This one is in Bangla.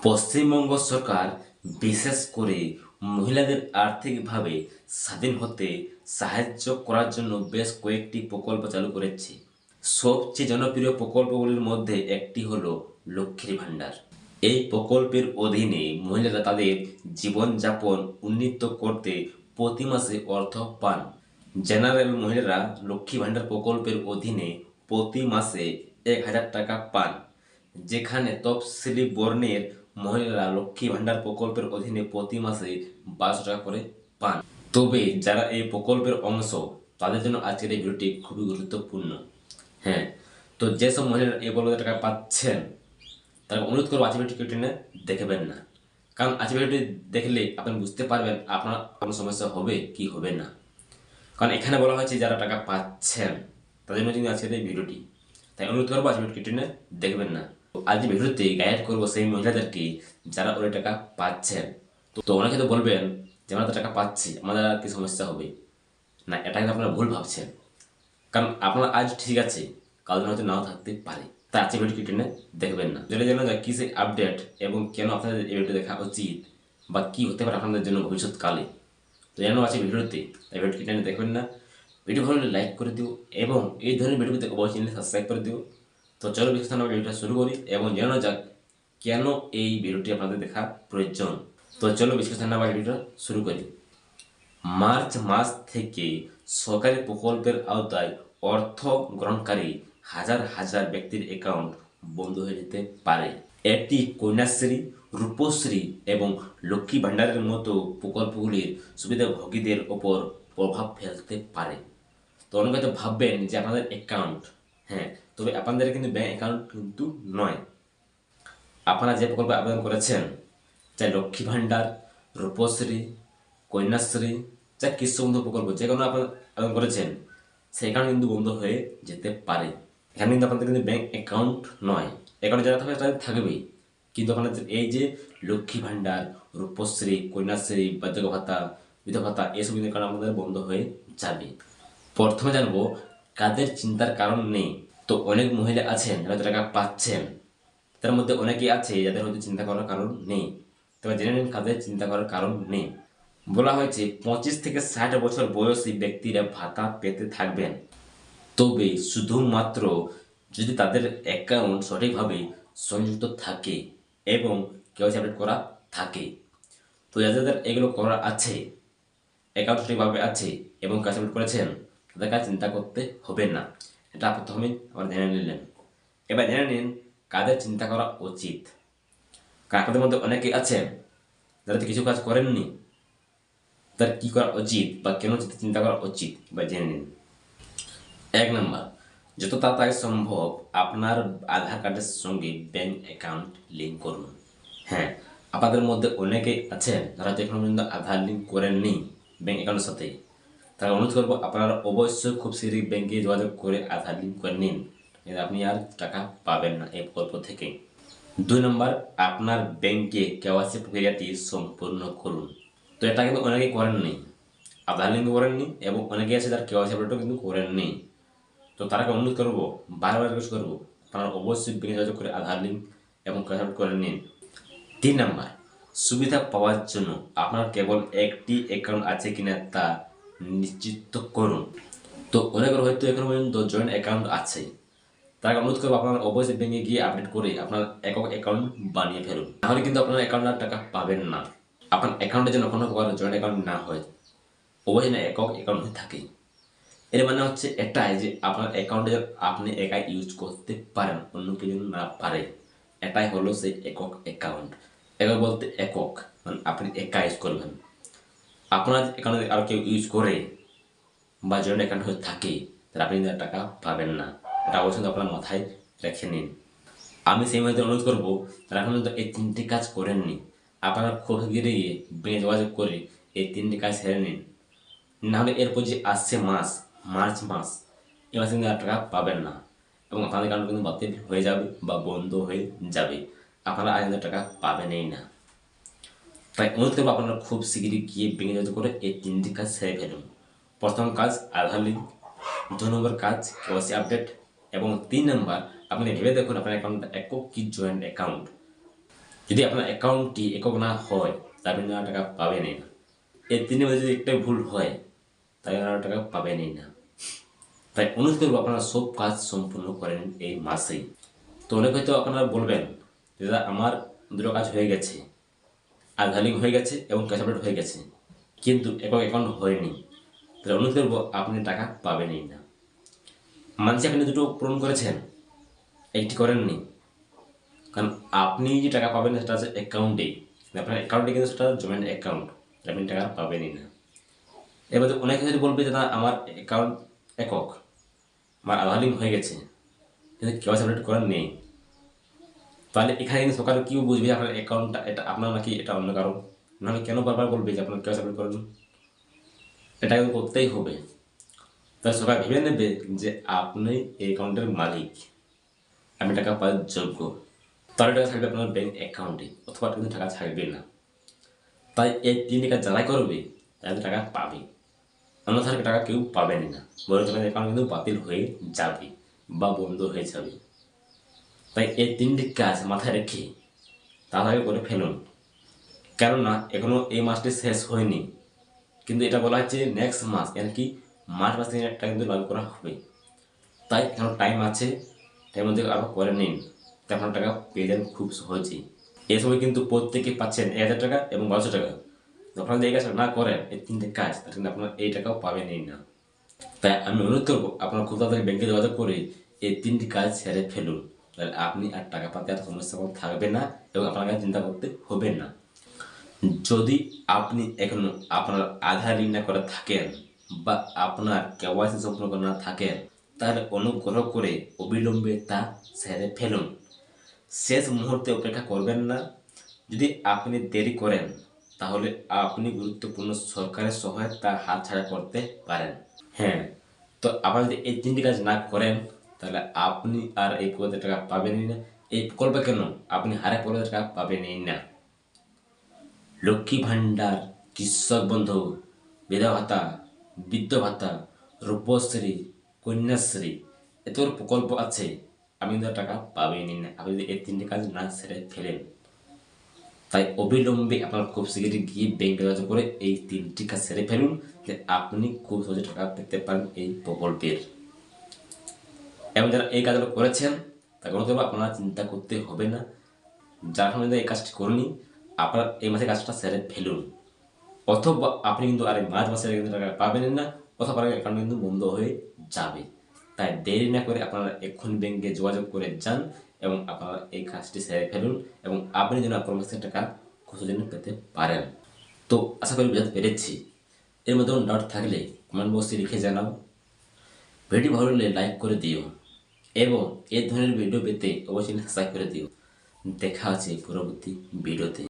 পশ্চিমবঙ্গ সরকার বিশেষ করে মহিলাদের আর্থিকভাবে স্বাধীন হতে সাহায্য করার জন্য বেশ কয়েকটি প্রকল্প চালু করেছে। সবচেয়ে জনপ্রিয় প্রকল্পগুলির মধ্যে একটি হল লক্ষ্মীর ভাণ্ডার। এই প্রকল্পের অধীনে মহিলারা তাদের জীবনযাপন উন্নীত করতে প্রতি মাসে অর্থ পান। জেনারেল মহিলারা লক্ষ্মী ভাণ্ডার প্রকল্পের অধীনে প্রতি মাসে এক হাজার টাকা পান, যেখানে তফসিলি বর্ণের মহিলারা লক্ষ্মী ভাণ্ডার প্রকল্পের অধীনে প্রতি মাসে বারোশো টাকা করে পান। তবে যারা এই প্রকল্পের অংশ, তাদের জন্য আজকের এই ভিডিওটি খুবই গুরুত্বপূর্ণ। হ্যাঁ তো যেসব মহিলারা এই প্রকল্পের টাকা পাচ্ছেন তারা অনুরোধ করব আজকে ভিডিওটি দেখবেন না। কারণ আজকে ভিডিওটি দেখলে আপনি বুঝতে পারবেন আপনার কোনো সমস্যা হবে কি হবে না। কারণ এখানে বলা হয়েছে যারা টাকা পাচ্ছেন, তাদের জন্য কিন্তু আজকের এই ভিডিওটি। তাই অনুরোধ করব আজকে ভিডিওটি দেখবেন না। আজ ভিডিওতে গাইড করব সেই মহিলাদেরকে যারা ওই টাকা পাচ্ছেন, তো তো অনেকে তো বলবেন যে আমরা তো টাকা পাচ্ছি, আমাদের আর কি সমস্যা হবে? না, এটা কিন্তু আপনারা ভুল ভাবছেন। কারণ আপনার আজ ঠিক আছে, কাল হয়তো নাও থাকতে পারে। তাই আজকে ভিডিও টেনে দেখবেন না। যেটা জানা যায় কি সেই আপডেট এবং কেন আপনাদের এই ভিডিও দেখা উচিত বা কি হতে পারে আপনাদের জন্য ভবিষ্যৎকালে। তো জানো আছে ভিডিওতে, তাই ভিডিও টেনে দেখবেন না। ভিডিও ভালো লাইক করে দিও এবং এই ধরনের ভিডিও অবশ্যই সাবস্ক্রাইব করে দিও। তো চলো বিশেষ আমরা ভিডিওটা শুরু করি এবং জানানো যাক কেন এই ভিডিওটি আপনাদের দেখা প্রয়োজন। তো চলো বিশেষ আমরা ভিডিওটা শুরু করি। মার্চ মাস থেকে সরকারি প্রকল্পের আওতায় অর্থ গ্রহণকারী হাজার হাজার ব্যক্তির অ্যাকাউন্ট বন্ধ হয়ে যেতে পারে। এটি কন্যাশ্রী, রূপশ্রী এবং লক্ষ্মী ভাণ্ডারের মতো প্রকল্পগুলির সুবিধাভোগীদের ওপর প্রভাব ফেলতে পারে। তো অনেকে ভাববেন যে আপনাদের অ্যাকাউন্ট হ্যাঁ তবে আপনাদের কিন্তু ব্যাংক অ্যাকাউন্ট কিন্তু নয়। আপনারা যে প্রকল্পে আবেদন করেছেন, চাই লক্ষ্মী ভাণ্ডার, রূপশ্রী, কন্যাশ্রী যা কৃষক বন্ধু প্রকল্প, যে কোনো আপনার আবেদন করেছেন, সেই অ্যাকাউন্ট কিন্তু বন্ধ হয়ে যেতে পারে। এখানে কিন্তু আপনাদের কিন্তু ব্যাংক অ্যাকাউন্ট নয়। অ্যাকাউন্ট যারা থাকবে তাদের থাকবেই। কিন্তু আপনাদের এই যে লক্ষ্মী ভাণ্ডার, রূপশ্রী, কন্যাশ্রী, বার্ধক্য ভাতা বিধবা ভাতা এসব কিন্তু অ্যাকাউন্ট আমাদের বন্ধ হয়ে যাবে। প্রথমে জানব, কাদের চিন্তার কারণ নেই? তো অনেক মহিলা আছেন যারা টাকা পাচ্ছেন। তার মধ্যে অনেকেই আছে যাদের হয়তো চিন্তা করার কারণ নেই। তবে জেনে নিন কাদের চিন্তা করার কারণ নেই। বলা হয়েছে, পঁচিশ থেকে ষাট বছর বয়সী ব্যক্তিরা ভাতা পেতে থাকবেন। তবে শুধুমাত্র যদি তাদের অ্যাকাউন্ট সঠিকভাবে সংযুক্ত থাকে এবং কেউ আপডেট করা থাকে। তো যাদের এগুলো করা আছে অ্যাকাউন্ট সঠিকভাবে আছে এবং কাজ আপডেট করেছেন, তাদের কাছে চিন্তা করতে হবে না। এটা প্রথমে আবার জেনে নিলেন। এবার জেনে নিন, কাদের চিন্তা করা উচিত? আপনাদের মধ্যে অনেকেই আছেন যারা কিছু কাজ করেননি তার কি করা উচিত বা কেন চিন্তা করা উচিত? বা জেনে নিন। এক নম্বর, যত তাড়াতাড়ি সম্ভব আপনার আধার কার্ডের সঙ্গে ব্যাংক অ্যাকাউন্ট লিঙ্ক করুন। হ্যাঁ আপনাদের মধ্যে অনেকেই আছেন যারা এখনও পর্যন্ত আধার লিঙ্ক করেননি ব্যাংক অ্যাকাউন্টের সাথে। তারা অনুরোধ করব আপনারা অবশ্যই খুব শীঘ্রই ব্যাংকে যোগাযোগ করে আধার লিঙ্ক করে নিন। আপনি আর টাকা পাবেন না এই প্রকল্প থেকে দুই নম্বর, আপনার ব্যাংকে কেওয়াইসি প্রক্রিয়াটি সম্পূর্ণ করুন। তো এটা কিন্তু অনেকেই করেননি আধার লিঙ্ক করেননি এবং অনেকে আছে তার কেওয়াইসি আপডেটও কিন্তু করেননি তো তারাকে অনুরোধ করব, বারবার রিকোয়েস্ট করব, আপনারা অবশ্যই ব্যাংকে যোগাযোগ করে আধার লিঙ্ক এবং কেওয়াইসি আপডেট করে নিন। তিন নম্বর, সুবিধা পাওয়ার জন্য আপনার কেবল একটি অ্যাকাউন্ট আছে কিনা তা নিশ্চিত করুন তো অনেকের হয়তো এখনও পর্যন্ত জয়েন্ট অ্যাকাউন্ট আছে। তাকে অনুরোধ করব আপনার অবশ্যই ব্যাংকে গিয়ে আপডেট করে আপনার একক অ্যাকাউন্ট বানিয়ে ফেলুন। তাহলে কিন্তু আপনার অ্যাকাউন্টে টাকা পাবেন না। আপনার অ্যাকাউন্টে যেন কোনো প্রকার জয়েন্ট অ্যাকাউন্ট না হয়, অবশ্যই না একক অ্যাকাউন্ট হয়ে থাকে। এর মানে হচ্ছে এটাই যে আপনার অ্যাকাউন্টে আপনি একাই ইউজ করতে পারেন, অন্য কেউ যেন না পারে। এটাই হলো সেই একক অ্যাকাউন্ট একক বলতে একক মানে আপনি একা ইউজ করবেন। আপনার অ্যাকাউন্টে আর কেউ ইউজ করে বা জয়েন্ট অ্যাকাউন্ট হয়ে থাকে, তাহলে আপনি কিন্তু টাকা পাবেন না। এটা অবশ্যই আপনার মাথায় রেখে নিন। আমি সেই মধ্যে অনুরোধ করব তারা এখন কিন্তু এই তিনটি কাজ করেননি। আপনারা খুব শীঘ্রই ব্যাংকে যোগাযোগ করে এই তিনটি কাজ সেরে নিন। নাহলে এরপর যে আসছে মাস, মার্চ মাস এ মাসে কিন্তু টাকা পাবেন না। এবং আপনাদের অ্যাকাউন্ট কিন্তু বাতিল হয়ে যাবে বা বন্ধ হয়ে যাবে। আপনারা আজ টাকা পাবেনই না। তাই অনুরোধ করব আপনারা খুব শীঘ্রই গিয়ে ব্যাংকে যোগাযোগ করে এই তিনটি কাজ সেরে ফেলুন। প্রথম কাজ, আধার লিঙ্ক। দু নম্বর কাজ, কেওয়াইসি আপডেট। এবং তিন নম্বর, আপনি ভেবে দেখুন আপনার অ্যাকাউন্টটা একক কি জয়েন্ট অ্যাকাউন্ট যদি আপনার অ্যাকাউন্টটি একক না হয়, তাহলে আপনি টাকা পাবেনই না। এই তিনের মধ্যে যদি একটা ভুল হয়, তাহলে আপনারা টাকা পাবেনই না। তাই অনুরোধ করব আপনারা সব কাজ সম্পূর্ণ করেন এই মাসেই। তো অনেক হয়তো আপনারা বলবেন, দাদা, আমার দুটো কাজ হয়ে গেছে। লিঙ্ক হয়ে গেছে এবং ক্যাশ আপডেট হয়ে গেছে। কিন্তু একক অ্যাকাউন্ট হয়নি। তাহলে অনুরোধ করব আপনি টাকা পাবেনই না। মানছি আপনি দুটো পূরণ করেছেন, একটি করেননি। কারণ আপনি যে টাকা পাবেন সেটা আছে অ্যাকাউন্টেই আপনার অ্যাকাউন্টে কিন্তু সেটা জয়েন্ট অ্যাকাউন্ট আপনি টাকা পাবেনই না। এবার অনেকে যদি বলবে যে না, আমার অ্যাকাউন্ট একক, আমার আধার লিঙ্ক হয়ে গেছে। কিন্তু কেউ আপডেট করার নেই তাহলে এখানে কিন্তু সরকার কেউ বুঝবে আপনার অ্যাকাউন্টটা এটা আপনার নাকি এটা অন্য কারণ নাহলে কেন বারবার বলবে যে আপনার কেউ আপডেট করেন? এটা কিন্তু করতেই হবে। তাহলে সরকার ভেবে নেবে যে আপনি এই অ্যাকাউন্টের মালিক। আমি টাকা পাওয়ার যোগ্য। তাহলে টাকা থাকবে আপনার ব্যাংক অ্যাকাউন্টে অথবা কিন্তু টাকা থাকবে না। তাই এই তিনটি কাজ যারাই করবে, তাদের টাকা পাবে। অন্যথায় টাকা কেউ পাবেন না। তাদের অ্যাকাউন্ট কিন্তু বাতিল হয়ে যাবে বা বন্ধ হয়ে যাবে। তাই এই তিনটি কাজ মাথায় রেখে তাড়াতাড়ি করে ফেলুন। কেননা এখনও এই মাসটি শেষ হয়নি। কিন্তু এটা বলা হচ্ছে নেক্সট মাস মানে কি মার্চ মাস একটা কিন্তু লাগু করা হবে। তাই এখন টাইম আছে তাই মধ্যে আরও করে নিন। আপনার টাকা পেয়ে যান খুব সহজেই। এই সময় কিন্তু প্রত্যেকে পাচ্ছেন এক হাজার টাকা এবং বারোশো টাকা। যখন এই কাজটা না করেন, এই তিনটে কাজ, তাহলে কিন্তু আপনার এই টাকাও পাবেনই না। তাই আমি অনুরোধ করব, আপনার খুব তাড়াতাড়ি ব্যাংকে যোগাযোগ করে এই তিনটি কাজ সেরে ফেলুন। তাহলে আপনি আর টাকা পাতে আর সমস্যা থাকবে না এবং আপনাকে চিন্তা করতে হবে না। যদি আপনি এখনও আপনার আধার লিঙ্ক না করে থাকেন বা আপনার কেওয়াইসি সম্পূর্ণ করা না থাকেন, তাহলে অনুগ্রহ করে অবিলম্বে তা সেরে ফেলুন। শেষ মুহূর্তে অপেক্ষা করবেন না। যদি আপনি দেরি করেন, তাহলে আপনি গুরুত্বপূর্ণ সরকারের সহায়তা হাতছাড়া করতে পারেন। হ্যাঁ তো আপনি যদি এই তিনটি কাজ না করেন তাহলে আপনি আর এই প্রকল্পের টাকা পাবেনই না। এই প্রকল্পে কেন? আপনি হারে প্রকল্পের টাকা পাবেনই না। লক্ষ্মী ভাণ্ডার, কৃষক বন্ধু, বিধবা ভাতা, বৃদ্ধ ভাতা, রূপশ্রী, কন্যাশ্রী এত প্রকল্প আছে। আপনি কিন্তু টাকা পাবেনই না। আপনি যদি এই তিনটে কাজ না সেরে ফেলেন, তাই অবিলম্বে আপনার খুব শীঘ্রই গিয়ে ব্যাংকে যোগাযোগ করে এই তিনটি কাজ সেরে ফেলুন যে আপনি খুব সহজে টাকা পেতে পারেন এই প্রকল্পের। এবং যারা এই কাজগুলো করেছেন তা করব আপনারা চিন্তা করতে হবে না। যারা সময় এই কাজটি করেনি আপনার এই মাসে কাজটা সেরে ফেলুন। অথবা আপনি কিন্তু আর এই মার্চ মাসে কিন্তু টাকা পাবেন না, অথবা আপনার অ্যাকাউন্ট কিন্তু বন্ধ হয়ে যাবে। তাই দেরি না করে আপনারা এক্ষুনি ব্যাংকে যোগাযোগ করে যান এবং আপনারা এই কাজটি সেরে ফেলুন এবং আপনি যেন আপনার মাসের টাকা যেন পেতে পারেন। তো আশা করি বুঝাতে পেরেছি। এর মধ্যে ডাউট থাকলে কমেন্ট বক্সে লিখে জানাও। ভিডিও ভালো লাগলে লাইক করে দিও। এবং এই ধরনের ভিডিও পেতে অবশ্যই সাবস্ক্রাইব করে দিও। দেখা আছে পরবর্তী ভিডিওতে